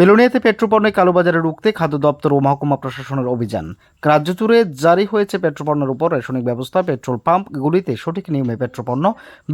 বেলুনিয়াতে পেট্রোপণ্যের কালোবাজারে রুখতে খাদ্য দপ্তর ও মহকুমা প্রশাসনের অভিযান। রাজ্য জুড়ে জারি হয়েছে পেট্রোপণ্যের উপর রেশনিক ব্যবস্থা, পেট্রোল পাম্পগুলিতে সঠিক নিয়মে পেট্রোপণ্য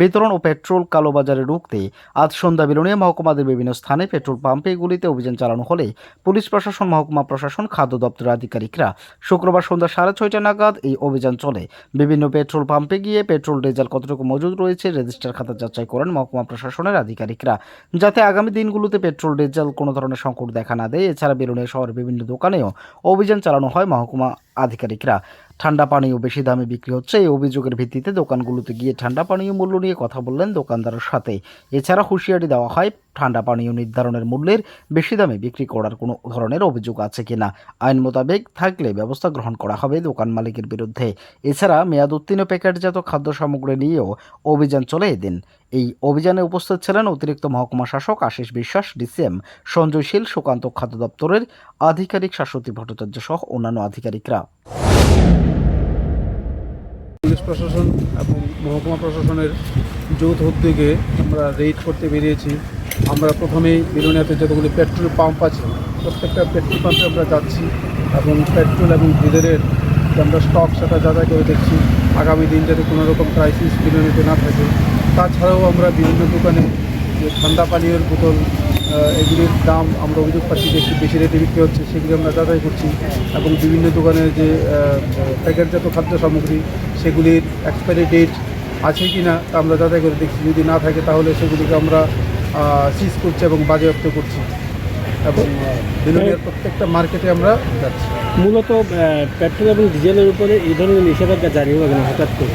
বিতরণ ও পেট্রোল কালোবাজারে রুখতে। আজ সন্ধ্যা বেলুনিয়া মহকুমাদের বিভিন্ন স্থানে পেট্রোল পাম্পে এগুলিতে অভিযান চালানো হলে পুলিশ প্রশাসন, মহকুমা প্রশাসন, খাদ্য দপ্তরের আধিকারিকরা শুক্রবার সন্ধ্যা সাড়ে ছয়টা নাগাদ এই অভিযান চলে। বিভিন্ন পেট্রোল পাম্পে গিয়ে পেট্রোল ডিজেল কতটুকু মজুদ রয়েছে রেজিস্টার খাতা যাচাই করেন মহকুমা প্রশাসনের আধিকারিকরা। যাতে আগামী দিনগুলোতে পেট্রোল ডিজেল কোনো ধরনের সংকট দেখা না দেয়। এছাড়া বেলুনিয়া শহরের বিভিন্ন দোকানেও অভিযান চালানো হয় মহকুমা আধিকারিকরা। ঠান্ডা পানীয় বেশি দামে বিক্রি হচ্ছে। এই অভিযোগের ভিত্তিতে দোকানগুলোতে গিয়ে ঠান্ডা পানীয় মূল্য নিয়ে কথা বললেন দোকানদারের সাথে। এছাড়া হুঁশিয়ারি দেওয়া হয়, ঠান্ডা পানীয় নির্ধারণের মূল্যের বেশি দামে বিক্রি করার কোনো ধরনের অভিযোগ আছে কিনা। আইন মোতাবেক থাকলে ব্যবস্থা গ্রহণ করা হবে দোকান মালিকের বিরুদ্ধে। এছাড়া মেয়াদ উত্তীর্ণ প্যাকেটজাত খাদ্য সামগ্রী নিয়েও অভিযান চলে এদিন। এই অভিযানে উপস্থিত ছিলেন অতিরিক্ত মহকুমা শাসক আশিস বিশ্বাস, ডিসিএম সঞ্জয় শীল, সুকান্ত খাদ্য দপ্তরের আধিকারিক শাশ্বতী ভট্টাচার্য সহ অন্যান্য আধিকারিকরা। পুলিশ প্রশাসন এবং মহকুমা প্রশাসনের যৌথ উদ্যোগে আমরা রেড করতে বেরিয়েছি। আমরা প্রথমেই বেলুনিয়াতে যতগুলি পেট্রোল পাম্প আছে, প্রত্যেকটা পেট্রোল পাম্পে আমরা যাচ্ছি এবং পেট্রোল এবং ডিজেলের আমরা স্টক সেটা যাচাই করে দেখছি। আগামী দিন যাতে কোনো রকম ক্রাইসিস বেলুনিতে না থাকে। তাছাড়াও আমরা বিভিন্ন দোকানে যে ঠান্ডা পানীয়ের বোতল এগুলির দাম আমরা অভিযোগ পাচ্ছি যে একটু বেশি রেটে বিক্রি হচ্ছে, সেগুলি আমরা যাচাই করছি। এবং বিভিন্ন দোকানে যে প্যাকেটজাত খাদ্য সামগ্রী সেগুলির এক্সপায়ারি ডেট আছে কি না তা আমরা যাচাই করে দেখছি। যদি না থাকে তাহলে সেগুলিকে আমরা সিজ করছি এবং বাজেয়াপ্ত করছি। এবং বিলুনিয়ার প্রত্যেকটা মার্কেটে আমরা যাচ্ছি। মূলত পেট্রোল এবং ডিজেলের উপরে এই ধরনের নিষেধাজ্ঞা জারি হবে কেন হঠাৎ করে?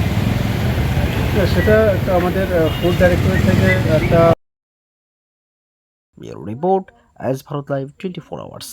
সেটা একটা আমাদের ফুড ডাইরেক্টরেট থেকে একটা report as Bharat live twenty four hours.